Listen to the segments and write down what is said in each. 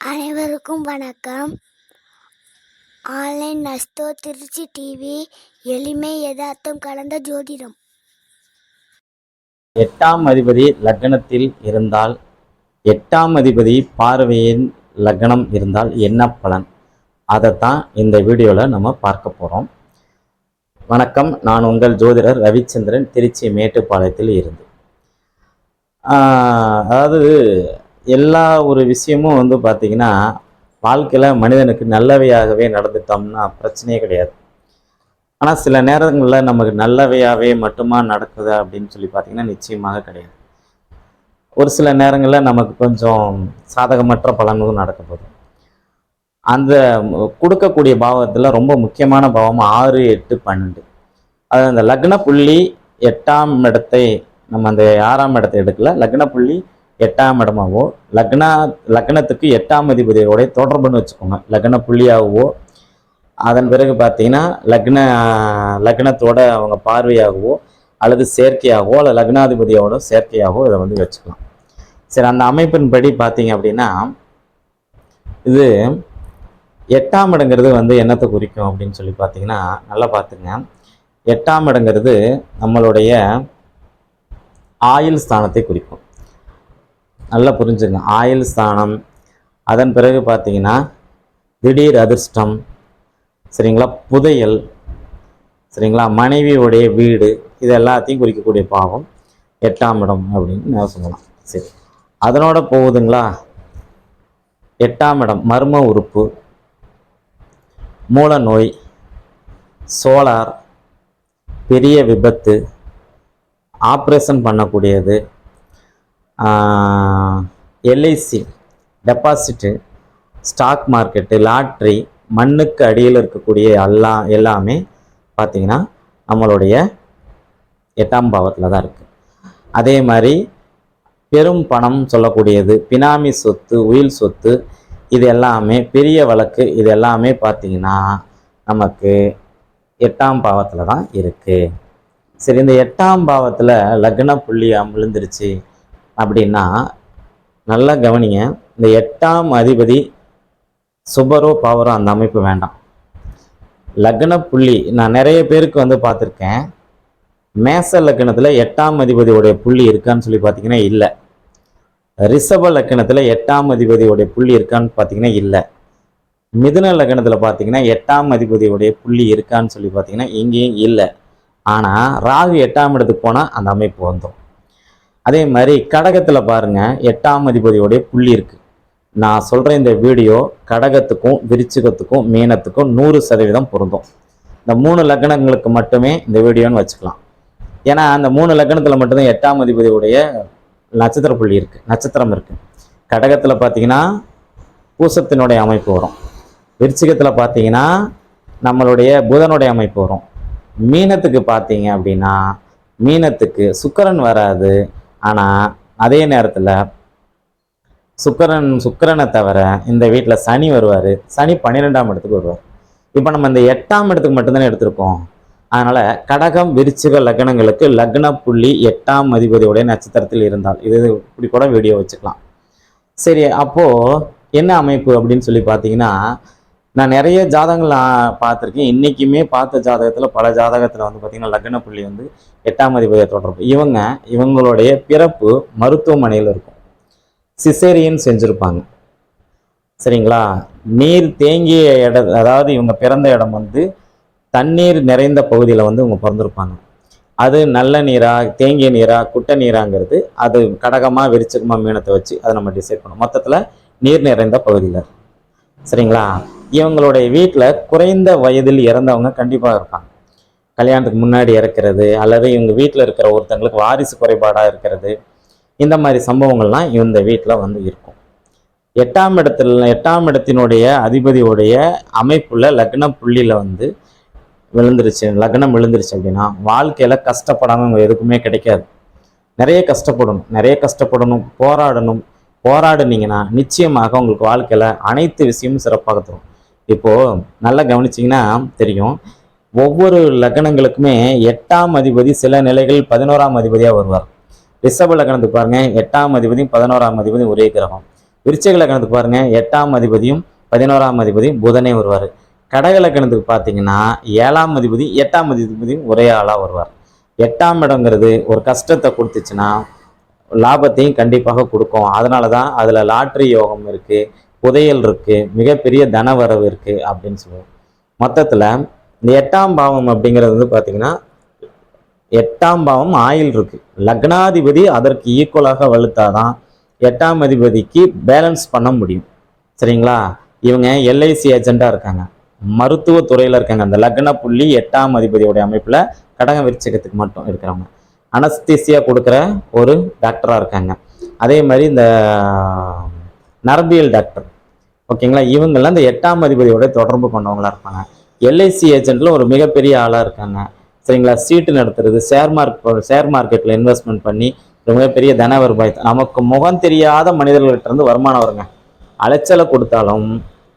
அனைவருக்கும் வணக்கம். Online நஸ்தோ Trichy TV எளிமை யதார்த்தம் கலந்த ஜோதிடம். எட்டாம் அதிபதி லக்னத்தில் இருந்தால் எட்டாம் அதிபதி பார்வையின் லக்னம் இருந்தால் என்ன பலன்? அதைத்தான் இந்த வீடியோவில் நம்ம பார்க்க போகிறோம் வணக்கம். நான் உங்கள் ஜோதிடர் ரவிச்சந்திரன் திருச்சி மேட்டுப்பாளையத்தில் இருந்து. அதாவது எல்லா ஒரு விஷயமும் வந்து பார்த்திங்கன்னா வாழ்க்கையில் மனிதனுக்கு நல்லவையாகவே நடந்துட்டோம்னா பிரச்சனையே கிடையாது. ஆனால் சில நேரங்களில் நமக்கு நல்லவையாகவே மட்டுமா நடக்குது அப்படின்னு சொல்லி பார்த்தீங்கன்னா நிச்சயமாக கிடையாது. ஒரு சில நேரங்களில் நமக்கு கொஞ்சம் சாதகமற்ற பலன்களும் நடக்க போகுது. அந்த கொடுக்கக்கூடிய பாவத்தில் ரொம்ப முக்கியமான பாவம் ஆறு எட்டு பன்னெண்டு. அது அந்த லக்ன புள்ளி எட்டாம் இடத்தை நம்ம அந்த ஆறாம் இடத்தை எடுக்கல லக்ன புள்ளி எட்டாம் இடமாவோ லக்னா லக்னத்துக்கு எட்டாம் அதிபதியோட தொடர்புன்னு வச்சுக்கோங்க. லக்ன புள்ளியாகவோ அதன் பிறகு பார்த்தீங்கன்னா லக்ன லக்னத்தோட அவங்க பார்வையாகவோ அல்லது செயற்கையாகவோ அல்லது லக்னாதிபதியோட சேர்க்கையாகவோ இதை வந்து வச்சுக்கலாம். சரி அந்த அமைப்பின் படி பார்த்தீங்க அப்படின்னா இது எட்டாம் இடங்கிறது வந்து என்னத்தை குறிக்கும் அப்படின்னு சொல்லி பார்த்தீங்கன்னா நல்லா பார்த்துங்க. எட்டாம் இடங்கிறது நம்மளுடைய ஆயுள் ஸ்தானத்தை குறிக்கும். நல்லா புரிஞ்சுங்க. ஆயுள் ஸ்தானம். அதன் பிறகு பார்த்தீங்கன்னா திடீர் அதிர்ஷ்டம். சரிங்களா? புதையல். சரிங்களா? மனைவியுடைய வீடு. இது எல்லாத்தையும் குறிக்கக்கூடிய பாவம். எட்டாம் இடம் அப்படின்னு நான் சொல்லலாம். சரி. அதனோட போகுதுங்களா? எட்டாம் இடம். மர்ம உறுப்பு. மூல நோய். சோலார். பெரிய விபத்து. ஆப்ரேஷன் பண்ணக்கூடியது. LIC deposit stock market lottery மண்ணுக்கு அடியில் இருக்கக்கூடிய எல்லா எல்லாமே பார்த்தீங்கன்னா நம்மளுடைய எட்டாம் பாவத்தில் தான் இருக்குது அதே மாதிரி பெரும் பணம் சொல்லக்கூடியது பினாமி சொத்து உயில் சொத்து இது எல்லாமே பெரிய வழக்கு இது எல்லாமே பார்த்தீங்கன்னா நமக்கு எட்டாம் பாவத்தில் தான் இருக்குது சரி இந்த எட்டாம் பாவத்தில் லக்ன புள்ளி விழுந்துருச்சு. அப்படின்னா நல்லா கவனிங்க இந்த எட்டாம் அதிபதி சுபரோ பவரோ அந்த அமைப்பு வேண்டாம். லக்ன புள்ளி நான் நிறைய பேருக்கு வந்து பார்த்துருக்கேன். மேச லக்னத்தில் எட்டாம் அதிபதியோடைய புள்ளி இருக்கான்னு சொல்லி பார்த்தீங்கன்னா இல்லை. ரிஷப லக்னத்தில் எட்டாம் அதிபதியோடைய புள்ளி இருக்கான்னு பார்த்தீங்கன்னா இல்லை. மிதுன லக்னத்தில் பார்த்தீங்கன்னா எட்டாம் அதிபதியோடைய புள்ளி இருக்கான்னு சொல்லி பார்த்தீங்கன்னா இங்கேயும் இல்லை. ஆனால் ராகு எட்டாம் இடத்துக்கு போனால் அந்த அமைப்பு வந்துடும் அதே மாதிரி கடகத்தில் பாருங்கள் எட்டாம் அதிபதியோடைய புள்ளி இருக்குது நான் சொல்கிற இந்த வீடியோ கடகத்துக்கும் விருச்சிகத்துக்கும் மீனத்துக்கும் நூறு சதவீதம் பொருந்தும். இந்த மூணு லக்னங்களுக்கு மட்டுமே இந்த வீடியோன்னு வச்சுக்கலாம். ஏன்னா அந்த மூணு லக்னத்தில் மட்டும்தான் எட்டாம் அதிபதியுடைய நட்சத்திர புள்ளி இருக்குது நட்சத்திரம் இருக்குது கடகத்தில் பார்த்தீங்கன்னா பூசத்தினுடைய அமைப்பு வரும். விருச்சிகத்தில் பார்த்தீங்கன்னா நம்மளுடைய புதனுடைய அமைப்பு வரும். மீனத்துக்கு பார்த்தீங்க அப்படின்னா மீனத்துக்கு சுக்கரன் வராது ஆனால் அதே நேரத்தில் சுக்கிரன் சுக்கிரனை தவிர இந்த வீட்டில் சனி வருவார். சனி பன்னிரெண்டாம் இடத்துக்கு வருவார். இப்போ நம்ம இந்த எட்டாம் இடத்துக்கு மட்டும்தானே எடுத்திருக்கோம். அதனால் கடகம் விருச்சிக லக்னங்களுக்கு லக்ன புள்ளி எட்டாம் அதிபதியுடைய நட்சத்திரத்தில் இருந்தால். இது இப்படி கூட வீடியோ வச்சுக்கலாம். சரி அப்போது என்ன அமைப்பு அப்படின்னு சொல்லி பார்த்தீங்கன்னா நான் நிறைய ஜாதகங்கள் நான் பார்த்துருக்கேன். இன்றைக்குமே பார்த்த ஜாதகத்தில் பல ஜாதகத்தில் வந்து பார்த்திங்கன்னா லக்ன புள்ளி வந்து எட்டாம் அதிபதியை தொடர்பு. இவங்க இவங்களுடைய பிறப்பு மருத்துவமனையில் இருக்கும். சிசேரியன் செஞ்சுருப்பாங்க. சரிங்களா? நீர் தேங்கிய இட அதாவது இவங்க பிறந்த இடம் வந்து தண்ணீர் நிறைந்த பகுதியில் வந்து இவங்க பிறந்திருப்பாங்க. அது நல்ல நீரா தேங்கிய நீரா குட்டை நீராங்கிறது அது கடகமாக விருச்சகமாக மீனத்தை வச்சு அதை நம்ம டிசைட் பண்ணோம் மொத்தத்தில் நீர் நிறைந்த பகுதியில் சரிங்களா? இவங்களுடைய வீட்டில் குறைந்த வயதில் இறந்தவங்க கண்டிப்பாக இருப்பாங்க. கல்யாணத்துக்கு முன்னாடி இறக்கிறது அல்லது இவங்க வீட்டில் இருக்கிற ஒருத்தங்களுக்கு வாரிசு குறைபாடாக இருக்கிறது இந்த மாதிரி சம்பவங்கள்லாம் இந்த வீட்டில் வந்து இருக்கும். எட்டாம் இடத்துல எட்டாம் இடத்தினுடைய அதிபதியுடைய அமைப்புள்ள லக்ன புள்ளியில் வந்து விழுந்துருச்சு லக்னம் விழுந்துருச்சு அப்படின்னா வாழ்க்கையில் கஷ்டப்படாமல் அவங்க எதுக்குமே கிடைக்காது. நிறைய கஷ்டப்படணும் நிறைய கஷ்டப்படணும் போராடணும் போராடுனீங்கன்னா நிச்சயமாக உங்களுக்கு வாழ்க்கையில் அனைத்து விஷயமும் சிறப்பாக தரும். இப்போது நல்லா கவனிச்சிங்கன்னா தெரியும். ஒவ்வொரு லக்னங்களுக்குமே எட்டாம் அதிபதி சில நிலைகள் பதினோராம் அதிபதியாக வருவார். ரிஷப லக்னத்துக்கு பாருங்கள் எட்டாம் அதிபதியும் பதினோராம் அதிபதியும் ஒரே கிரகம். விருச்சக லக்னத்துக்கு பாருங்கள் எட்டாம் அதிபதியும் பதினோராம் அதிபதியும் புதனே வருவார். கடக லக்னத்துக்கு பார்த்தீங்கன்னா ஏழாம் அதிபதி எட்டாம் அதிபதியும் ஒரே ஆளாக வருவார். எட்டாம் இடங்கிறது ஒரு கஷ்டத்தை கொடுத்துச்சுன்னா லாபத்தையும் கண்டிப்பாக கொடுக்கும். அதனால தான் அதில் லாட்ரி யோகம் இருக்குது புதையல் இருக்குது மிகப்பெரிய தனவரவு இருக்குது அப்படின்னு சொல்லுவோம். மொத்தத்தில் இந்த எட்டாம் பாவம் அப்படிங்கிறது வந்து பார்த்தீங்கன்னா எட்டாம் பாவம் ஆயில் இருக்குது லக்னாதிபதி அதற்கு ஈக்குவலாக வலுத்தாதான் எட்டாம் அதிபதிக்கு பேலன்ஸ் பண்ண முடியும். சரிங்களா? இவங்க எல்ஐசி ஏஜெண்டாக இருக்காங்க மருத்துவ துறையில் இருக்காங்க. அந்த லக்ன புள்ளி எட்டாம் அதிபதியோடைய அமைப்பில் கடக விருச்சகத்துக்கு மட்டும் இருக்கிறவங்க. அனஸ்தீசியா கொடுக்குற ஒரு டாக்டராக இருக்காங்க. அதே மாதிரி இந்த நரம்பியல் டாக்டர் ஓகேங்களா? இவங்கெல்லாம் இந்த எட்டாம் அதிபதியோட தொடர்பு கொண்டவங்களா இருப்பாங்க. எல்ஐசி ஏஜென்ட்ல ஒரு மிகப்பெரிய ஆளாக இருக்காங்க. சரிங்களா? சீட்டு நடத்துறது ஷேர் மார்க் ஷேர் மார்க்கெட்டில் இன்வெஸ்ட்மெண்ட் பண்ணி ஒரு மிகப்பெரிய தன வருவாய். நமக்கு முகம் தெரியாத மனிதர்கள்ட்ட இருந்து வருமானம் வருங்க. அலைச்சலை கொடுத்தாலும்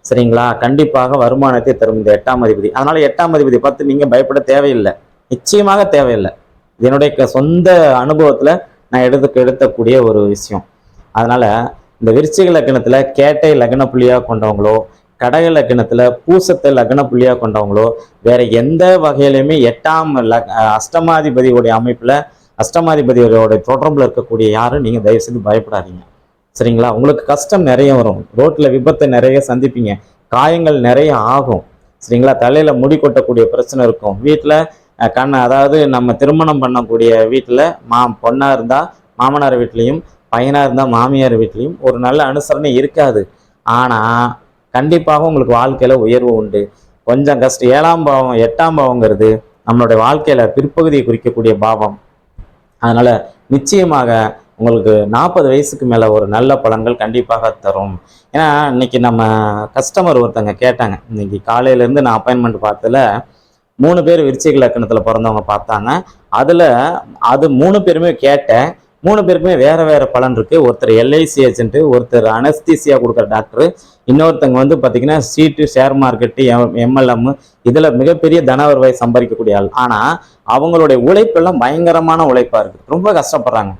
சரிங்களா? கண்டிப்பாக வருமானத்தை தரும் இந்த எட்டாம் அதிபதி. அதனால எட்டாம் அதிபதி பார்த்து நீங்கள் பயப்பட தேவையில்லை. நிச்சயமாக தேவையில்லை. என்னுடைய க- சொந்த அனுபவத்தில் நான் எடுத்து எடுத்தக்கூடிய ஒரு விஷயம். அதனால் இந்த விருச்சிக லக்னத்துல கேட்டை லக்ன புள்ளியாக கொண்டவங்களோ கடக லக்னத்தில் பூசத்தை லக்ன புள்ளியாக கொண்டவங்களோ வேற எந்த வகையிலையுமே எட்டாம் லக் அஷ்டமாதிபதியோடைய அமைப்பில் அஷ்டமாதிபதியோட தொடர்பில் இருக்கக்கூடிய யாரும் நீங்கள் தயவு செய்து பயப்படாதீங்க. சரிங்களா? உங்களுக்கு கஷ்டம் நிறைய வரும். ரோட்டில் விபத்தை நிறைய சந்திப்பீங்க. காயங்கள் நிறைய ஆகும். சரிங்களா? தலையில் முடி கொட்டக்கூடிய பிரச்சனை இருக்கும். வீட்டில் கண் அதாவது நம்ம திருமணம் பண்ணக்கூடிய வீட்டில் மா பொண்ணாக இருந்தால் மாமனார் வீட்லேயும் பையனாக இருந்தால் மாமியார் வீட்லேயும் ஒரு நல்ல அனுசரணை இருக்காது. ஆனால் கண்டிப்பாக உங்களுக்கு வாழ்க்கையில் உயர்வு உண்டு. கொஞ்சம் கஷ்டம் ஏழாம் பாவம் எட்டாம் பாவங்கிறது நம்மளுடைய வாழ்க்கையில் பிற்பகுதியை குறிக்கக்கூடிய பாவம். அதனால் நிச்சயமாக உங்களுக்கு நாற்பது வயசுக்கு மேலே ஒரு நல்ல பலன்கள் கண்டிப்பாக தரும். ஏன்னா இன்னைக்கு நம்ம கஸ்டமர் ஒருத்தங்க கேட்டாங்க இன்னைக்கு காலையிலேருந்து நான் அப்பாயின்மெண்ட் பார்த்ததில் மூணு பேர் விருச்சிக லக்கணத்தில் பிறந்தவங்க பார்த்தாங்க. அதில் அது மூணு பேருமே கேட்டேன். மூணு பேருக்குமே வேற வேற பலன் இருக்கு. ஒருத்தர் எல்ஐசி ஏஜென்ட்டு ஒருத்தர் அனஸ்தீசியா கொடுக்குற டாக்டர் இன்னொருத்தங்க வந்து பார்த்தீங்கன்னா சீட்டு ஷேர் மார்க்கெட்டு எம் எம்எல்எம் இதில் மிகப்பெரிய தன வருவாய் சம்பாதிக்கக்கூடிய ஆள். ஆனால் அவங்களுடைய உழைப்பெல்லாம் பயங்கரமான உழைப்பாக இருக்குது ரொம்ப கஷ்டப்படுறாங்க.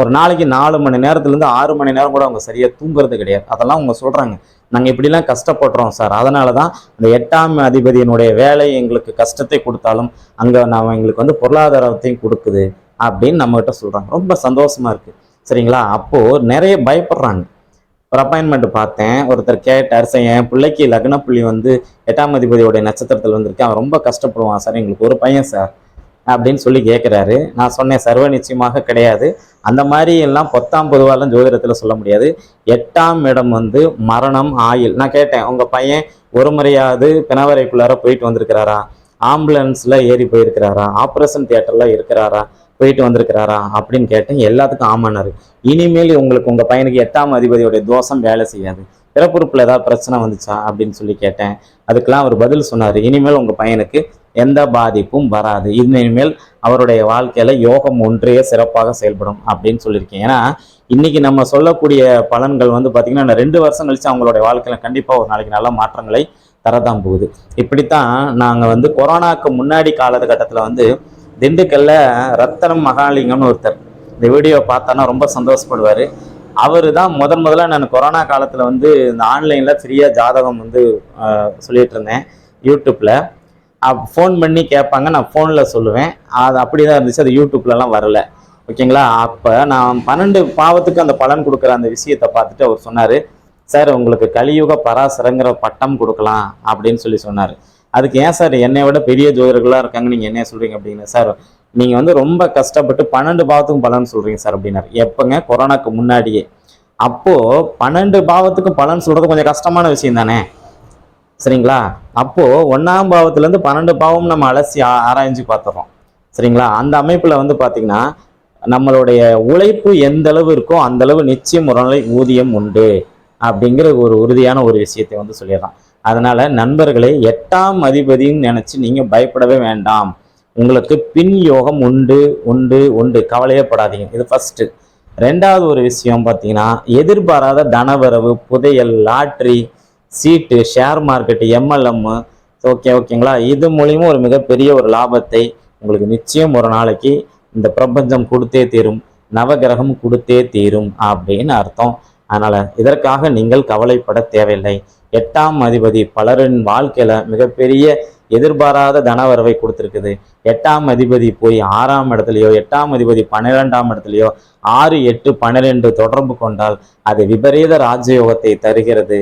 ஒரு நாளைக்கு நாலு மணி நேரத்துலேருந்து ஆறு மணி நேரம் கூட அவங்க சரியாக தூங்குறது கிடையாது. அதெல்லாம் அவங்க சொல்கிறாங்க நாங்கள் இப்படிலாம் கஷ்டப்படுறோம் சார். அதனால தான் இந்த எட்டாம் அதிபதியினுடைய வேலை எங்களுக்கு கஷ்டத்தை கொடுத்தாலும் அங்கே நான் எங்களுக்கு வந்து பொருளாதாரத்தையும் கொடுக்குது அப்படின்னு நம்மகிட்ட சொல்கிறாங்க ரொம்ப சந்தோஷமாக இருக்குது சரிங்களா? அப்போது நிறைய பயப்படுறாங்க. ஒரு அப்பாயின்மெண்ட் பார்த்தேன். ஒருத்தர் கேட்டார் சார் என் பிள்ளைக்கு லக்ன புள்ளி வந்து எட்டாம் அதிபதியோடைய நட்சத்திரத்தில் வந்திருக்கு அவன் ரொம்ப கஷ்டப்படுவான் சார். எங்களுக்கு ஒரு பையன் சார். அப்படின்னு சொல்லி கேட்குறாரு நான் சொன்னேன் சர்வ நிச்சயமாக கிடையாது. அந்த மாதிரி எல்லாம் பத்தாம் பொதுவாலாம் ஜோதிடத்தில் சொல்ல முடியாது. எட்டாம் இடம் வந்து மரணம் ஆயில் நான் கேட்டேன் உங்கள் பையன் ஒரு முறையாவது பிணவரைக்குள்ளார போயிட்டு வந்திருக்கிறாரா? ஆம்புலன்ஸில் ஏறி போயிருக்கிறாரா? ஆப்ரேஷன் தியேட்டரில் இருக்கிறாரா? போயிட்டு வந்திருக்கிறாரா? அப்படின்னு கேட்டேன். எல்லாத்துக்கும் ஆமானாரு இனிமேல் உங்களுக்கு உங்கள் பையனுக்கு எட்டாம் அதிபதியோடைய தோஷம் வேலை செய்யாது. பிறப்புறுப்பில் ஏதாவது பிரச்சனை வந்துச்சா? அப்படின்னு சொல்லி கேட்டேன். அதுக்கெல்லாம் அவர் பதில் சொன்னார். இனிமேல் உங்கள் பையனுக்கு எந்த பாதிப்பும் வராது. இனிமேல் அவருடைய வாழ்க்கையில யோகம் ஒன்றே சிறப்பாக செயல்படும் அப்படின்னு சொல்லியிருக்கேன். ஏன்னா இன்னைக்கு நம்ம சொல்லக்கூடிய பலன்கள் வந்து பார்த்தீங்கன்னா ரெண்டு வருஷம் கழிச்சு அவங்களுடைய வாழ்க்கையில கண்டிப்பாக ஒரு நாளைக்கு நல்ல மாற்றங்களை தரதான் போகுது. இப்படித்தான் நாங்கள் வந்து கொரோனாக்கு முன்னாடி காலகட்டத்தில் வந்து திண்டுக்கல்ல ரத்தனம் மகாலிங்கம்னு ஒருத்தர் இந்த வீடியோ பார்த்தோன்னா ரொம்ப சந்தோஷப்படுவார். அவர் தான் முதன் முதல்ல நான் கொரோனா காலத்தில் வந்து இந்த ஆன்லைனில் ஃப்ரீயாக ஜாதகம் வந்து ஆஹ், சொல்லிட்டு இருந்தேன். யூடியூப்பில் ஃபோன் பண்ணி கேட்பாங்க நான் ஃபோனில் சொல்லுவேன். அது அப்படி தான் இருந்துச்சு அது யூடியூப்லலாம் வரல. ஓகேங்களா? அப்போ நான் பன்னெண்டு பாவத்துக்கு அந்த பலன் கொடுக்குற அந்த விஷயத்தை பார்த்துட்டு அவர் சொன்னார் சார் உங்களுக்கு கலியுக பராசரங்கிற பட்டம் கொடுக்கலாம் அப்படின்னு சொல்லி சொன்னார். அதுக்கு ஏன் சார் என்னை விட பெரிய ஜோதிடர்களாக இருக்காங்க நீங்கள் என்ன சொல்கிறீங்க அப்படின்னு சார் நீங்கள் வந்து ரொம்ப கஷ்டப்பட்டு பன்னெண்டு பாவத்துக்கும் பலன் சொல்கிறீங்க சார் அப்படின்னாரு. எப்போங்க? கொரோனாக்கு முன்னாடியே. அப்போது பன்னெண்டு பாவத்துக்கும் பலன் சொல்கிறது கொஞ்சம் கஷ்டமான விஷயம் தானே? சரிங்களா? அப்போது ஒன்றாம் பாவத்துலேருந்து பன்னெண்டு பாவம் நம்ம அலசி ஆராய்ஞ்சு பார்த்துறோம். சரிங்களா? அந்த அமைப்பில் வந்து பார்த்திங்கன்னா நம்மளுடைய உழைப்பு எந்த அளவு இருக்கோ அந்த அளவு நிச்சயம் ஒரு நாளை ஊதியம் உண்டு அப்படிங்கிற ஒரு உறுதியான ஒரு விஷயத்தை வந்து சொல்லிடுறான் அதனால் நண்பர்களை எட்டாம் அதிபதின்னு நினச்சி நீங்கள் பயப்படவே வேண்டாம். உங்களுக்கு பின் யோகம் உண்டு உண்டு உண்டு. கவலையே படாதீங்க. இது ஃபஸ்ட்டு ரெண்டாவது ஒரு விஷயம் பார்த்தீங்கன்னா எதிர்பாராத தனவரவு புதையல் லாட்ரி சீட்டு ஷேர் மார்க்கெட்டு எம்எல்எம் ஓகே ஓகேங்களா இது மூலியமா ஒரு மிகப்பெரிய ஒரு லாபத்தை உங்களுக்கு நிச்சயம் ஒரு நாளைக்கு இந்த பிரபஞ்சம் கொடுத்தே தீரும் நவகிரகம் கொடுத்தே தீரும் அப்படின்னு அர்த்தம். அதனால் இதற்காக நீங்கள் கவலைப்பட தேவையில்லை. எட்டாம் அதிபதி பலரின் வாழ்க்கையில் மிகப்பெரிய எதிர்பாராத தனவரவை கொடுத்துருக்குது. எட்டாம் அதிபதி போய் ஆறாம் இடத்துலையோ எட்டாம் அதிபதி பன்னிரெண்டாம் இடத்துலையோ ஆறு எட்டு பன்னிரெண்டு தொடர்பு கொண்டால் அது விபரீத ராஜயோகத்தை தருகிறது.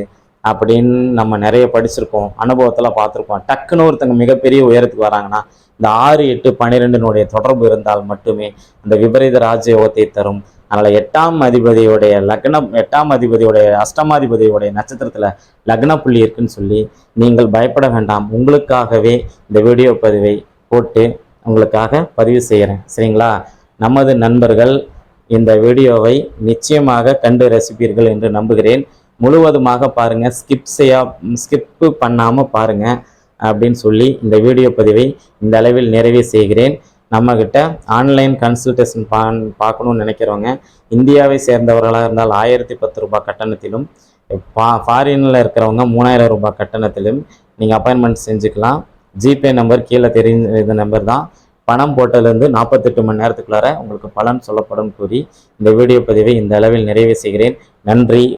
அப்படின்னு நம்ம நிறைய படிச்சிருக்கோம் அனுபவத்தில் பார்த்துருக்கோம். டக்குன்னு ஒருத்தங்க மிகப்பெரிய உயரத்துக்கு வராங்கன்னா இந்த ஆறு எட்டு பன்னிரெண்டினுடைய தொடர்பு இருந்தால் மட்டுமே அந்த விபரீத ராஜயோகத்தை தரும். அதனால் எட்டாம் அதிபதியுடைய லக்னம் எட்டாம் அதிபதியுடைய அஷ்டமாதிபதியுடைய நட்சத்திரத்தில் லக்ன புள்ளி இருக்குன்னு சொல்லி நீங்கள் பயப்பட வேண்டாம். உங்களுக்காகவே இந்த வீடியோ பதிவை போட்டு உங்களுக்காக பதிவு செய்கிறேன். சரிங்களா? நமது நண்பர்கள் இந்த வீடியோவை நிச்சயமாக கண்டு ரசிப்பீர்கள் என்று நம்புகிறேன். முழுவதுமாக பாருங்கள் ஸ்கிப் செய்யா ஸ்கிப்பு பண்ணாமல் பாருங்கள் அப்படின்னு சொல்லி இந்த வீடியோ பதிவை இந்த அளவில் நிறைவே செய்கிறேன். நம்மக்கிட்ட ஆன்லைன் கன்சல்டேஷன் பா பார்க்கணும்னு நினைக்கிறவங்க இந்தியாவை சேர்ந்தவர்களாக இருந்தால் ஆயிரத்தி பத்து ரூபாய் கட்டணத்திலும் ஃபா ஃபாரினில் இருக்கிறவங்க மூணாயிரம் ரூபாய் கட்டணத்திலும் நீங்கள் அப்பாயின்மெண்ட் செஞ்சுக்கலாம். ஜிபே நம்பர் கீழே தெரிஞ்ச இந்த நம்பர் தான். பணம் போட்டதுலேருந்து நாற்பத்தெட்டு மணி நேரத்துக்குள்ளார உங்களுக்கு பலன் சொல்லப்படும் கூறி இந்த வீடியோ பதிவை இந்த அளவில் நிறைவு செய்கிறேன். நன்றி.